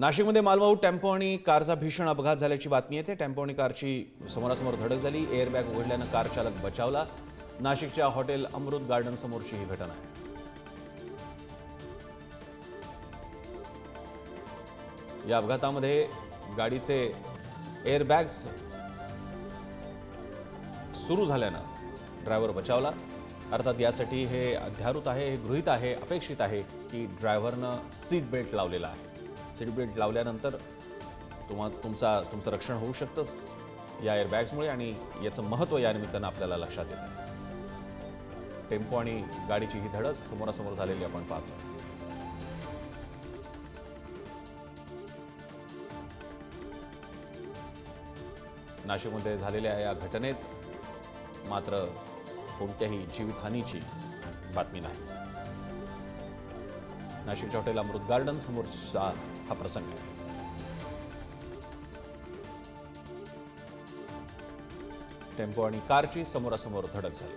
नाशिकमध्ये मालवाहू टेम्पो आणि कारचा भीषण अपघात झाल्याची बातमी येते. टेम्पो आणि कारची समोरासमोर धडक झाली. एअरबॅग उघडल्यानं कार चालक बचावला. नाशिकच्या हॉटेल अमृत गार्डन समोरची ही घटना आहे. या अपघातामध्ये गाडीचे एअरबॅग्स सुरू झाल्यानं ड्रायव्हर बचावला. अर्थात यासाठी हे अध्यारूत आहे हे गृहीत आहे अपेक्षित आहे की ड्रायव्हरनं सीट बेल्ट लावलेला आहे. सीटबेल्ट लावल्यानंतर तुम्हा तुमचा तुमचं रक्षण होऊ शकतंच या एअरबॅग्समुळे आणि याचं महत्त्व या निमित्तानं आपल्याला लक्षात येतं. टेम्पो आणि गाडीची ही धडक समोरासमोर झालेली आपण पाहतो. नाशिकमध्ये झालेल्या या घटनेत मात्र कोणत्याही जीवितहानीची बातमी नाही. नाशिकच्या हॉटेल अमृत गार्डन समोरचा हा प्रसंग. आहे टेम्पो आणि कारची समोरासमोर धडक झाली.